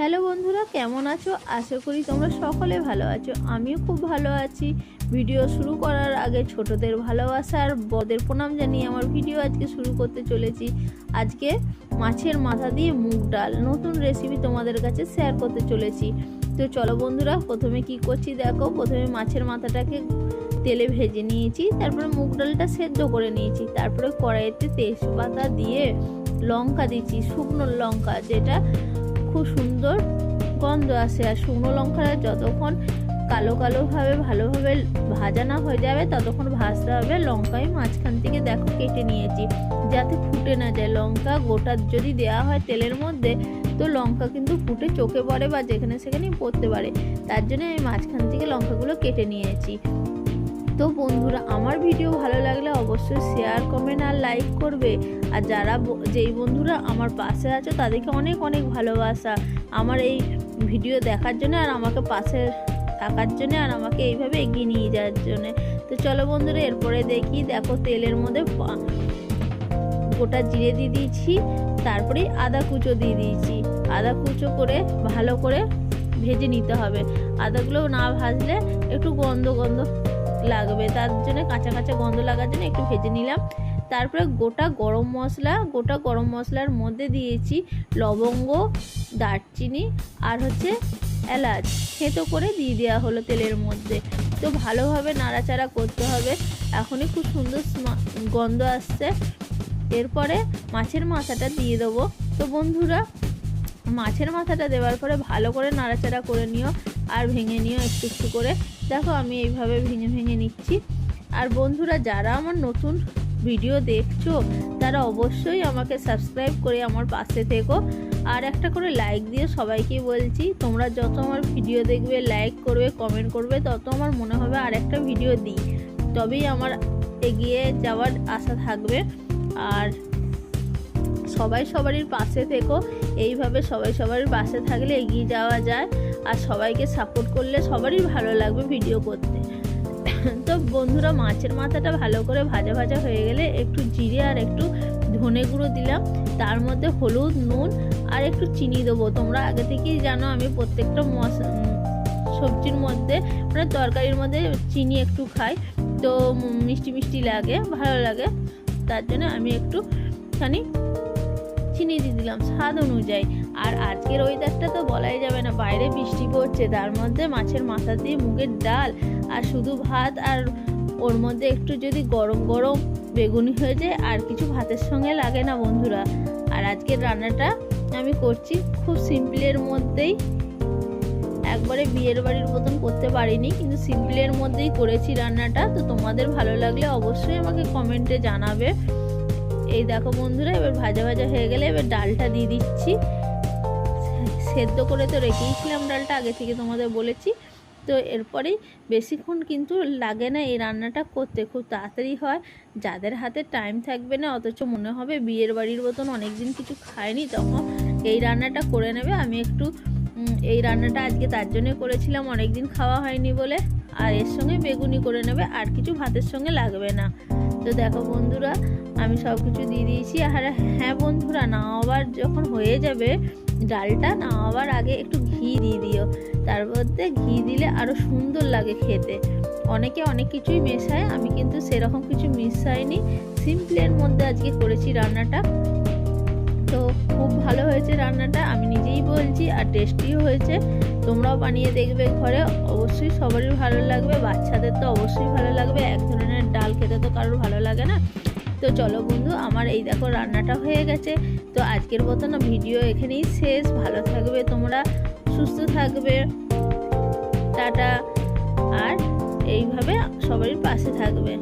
Hello বন্ধুরা, কেমন আছো? আশা করি তোমরা সকলে ভালো আছো। আমিও খুব ভালো আছি। ভিডিও শুরু করার আগে ছোটদের ভালোবাসা আর বদের প্রণাম জানিয়ে আমার ভিডিও আজকে শুরু করতে চলেছি। আজকে মাছের মাথা দিয়ে মুগ ডাল, নতুন রেসিপি তোমাদের কাছে শেয়ার করতে চলেছি। তো চলো বন্ধুরা, প্রথমে কি করছি দেখো, প্রথমে মাছের মাথাটাকে তেলে ভেজে নিয়েছি, তারপরে মুগ ডালটা সেদ্ধ করে নিয়েছি, তারপরে কড়াইতে তেজপাতা দিয়ে লঙ্কা দিচ্ছি শুকনো লঙ্কা, যেটা খুব সুন্দর গন্ধ আসে আর শুকনো লঙ্কাটা যতক্ষণ কালো কালোভাবে ভালোভাবে ভাজা না হয়ে যাবে, ততক্ষণ ভাজতে হবে। লঙ্কায় মাঝখান থেকে দেখো কেটে নিয়েছি, যাতে ফুটে না যায়। লঙ্কা গোটা যদি দেওয়া হয় তেলের মধ্যে, তো লঙ্কা কিন্তু ফুটে চোখে পড়ে বা যেখানে সেখানেই পড়তে পারে। তার জন্য আমি মাঝখান থেকে লঙ্কাগুলো কেটে নিয়েছি। তো বন্ধুরা, আমার ভিডিও ভালো লাগলে অবশ্যই শেয়ার কমেন্ট আর লাইক করবে। আর যারা যেই বন্ধুরা আমার পাশে আছে, তাদেরকে অনেক অনেক ভালোবাসা। আমার এই ভিডিও দেখার জন্য আর আমাকে পাশে থাকার জন্য আর আমাকে এইভাবে এগিয়ে নিয়ে যাওয়ার জন্যে। তো চলো বন্ধুরা, এরপরে দেখি, দেখো তেলের মধ্যে গোটা জিরে দিয়ে দিয়েছি, তারপরে আদা কুচো দিয়ে দিয়েছি। আদা কুচো করে ভালো করে ভেজে নিতে হবে। আদাগুলো না ভাজলে একটু গন্ধ গন্ধ লাগবে। তার জন্য কাঁচা কাঁচা গন্ধ লাগার জন্য একটু ভেজে নিলাম। তারপরে গোটা গরম মশলা, গোটা গরম মশলার মধ্যে দিয়েছি লবঙ্গ, দারচিনি আর হচ্ছে এলাচ। থেতো করে দিয়ে দেওয়া হলো তেলের মধ্যে। তো ভালোভাবে নাড়াচাড়া করতে হবে। এখনই খুব সুন্দর গন্ধ আসছে। এরপরে মাছের মাথাটা দিয়ে দেবো। তো বন্ধুরা, মাছের মাথাটা দেওয়ার পরে ভালো করে নাড়াচাড়া করে নিও আর ভেঙে নিও একটু একটু করে। দেখো, আমি এইভাবে ভেঙে ভেঙে নিচ্ছি। আর বন্ধুরা, যারা আমার নতুন ভিডিও দেখছ, তারা অবশ্যই আমাকে সাবস্ক্রাইব করে আমার পাশে থেকো। আর একটা করে লাইক দিয়ে সবাইকে বলছি, তোমরা যত আমার ভিডিও দেখবে লাইক করবে কমেন্ট করবে, তত আমার মনে হবে আর একটা ভিডিও দিই। তবেই আমার এগিয়ে যাওয়ার আশা থাকবে। আর সবাই সবারই পাশে থেকো। এইভাবে সবাই সবার পাশে থাকলে এগিয়ে যাওয়া যায়। আর সবাইকে সাপোর্ট করলে সবারই ভালো লাগবে ভিডিও করতে। তো বন্ধুরা মাছের মাথাটা ভালো করে ভাজা ভাজা হয়ে গেলে একটু জিরে আর একটু ধনে গুঁড়ো দিলাম। তার মধ্যে হলুদ নুন আর একটু চিনি দেবো। তোমরা আগে থেকেই জানো আমি প্রত্যেকটা মশ উম, সবজির মধ্যে মানে তরকারির মধ্যে চিনি একটু খাই। তো মিষ্টি মিষ্টি লাগে ভালো লাগে। তার জন্য আমি একটু খানি চিনি দিয়ে দিলাম, স্বাদ অনুযায়ী। আর আজকের ওয়েদারটা তো বলাই যাবে না, বাইরে বৃষ্টি পড়ছে, তার মধ্যে মাছের মাথা দিয়ে মুগের ডাল আর শুধু ভাত আর ওর মধ্যে একটু যদি গরম গরম বেগুনি হয়ে যায়, আর কিছু ভাতের সঙ্গে লাগে না বন্ধুরা। আর আজকের রান্নাটা আমি করছি খুব সিম্পলের মধ্যেই। একবারে বিয়ের বাড়ির মতন করতে পারিনি, কিন্তু সিম্পলের মধ্যেই করেছি রান্নাটা। তো তোমাদের ভালো লাগলে অবশ্যই আমাকে কমেন্টে জানাবে। এই দেখো বন্ধুরা, এবার ভাজা ভাজা হয়ে গেলে এবার ডালটা দিয়ে দিচ্ছি। সেদ্ধ করে তো রেখেইছিলাম ডালটা, আগে থেকে তোমাদের বলেছি। তো এরপরেই বেশিক্ষণ কিন্তু লাগে না এই রান্নাটা করতে, খুব তাড়াতাড়ি হয়। যাদের হাতে টাইম থাকবে না, অথচ মনে হবে বিয়ের বাড়ির মতন অনেক দিন কিছু খায়নি, তখন এই রান্নাটা করে নেবে। আমি একটু এই রান্নাটা আজকে তার জন্য করেছিলাম অনেক দিন খাওয়া হয়নি বলে। আর এর সঙ্গে বেগুনি করে নেবে, আর কিছু ভাতের সঙ্গে লাগবে না। তো দেখো বন্ধুরা, আমি সব কিছু দিয়ে দিয়েছি। আর হ্যাঁ বন্ধুরা নামাবার যখন হয়ে যাবে ডালটা নামাবার আগে একটু ঘি দিয়ে দিও। তার মধ্যে ঘি দিলে আরও সুন্দর লাগে খেতে। অনেকে অনেক কিছুই মেশায়, আমি কিন্তু সেরকম কিছু মিশাইনি। সিম্পলের মধ্যে আজকে করেছি রান্নাটা। তো খুব ভালো হয়েছে রান্নাটা, আমি নিজেই বলছি, আর টেস্টিও হয়েছে। তোমরাও বানিয়ে দেখবে ঘরে। অবশ্যই সবারই ভালো লাগবে। বাচ্চাদের তো অবশ্যই ভালো লাগবে। এক ধরনের ডাল খেতে তো কারোর ভালো লাগে না। তো চলো বন্ধু, আমার এই দেখো রান্নাটা হয়ে গেছে। তো আজকের মতন ভিডিও এখানেই শেষ। ভালো থাকবে তোমরা, সুস্থ থাকবে। টাটা। আর এইভাবে সবারই পাশে থাকবে।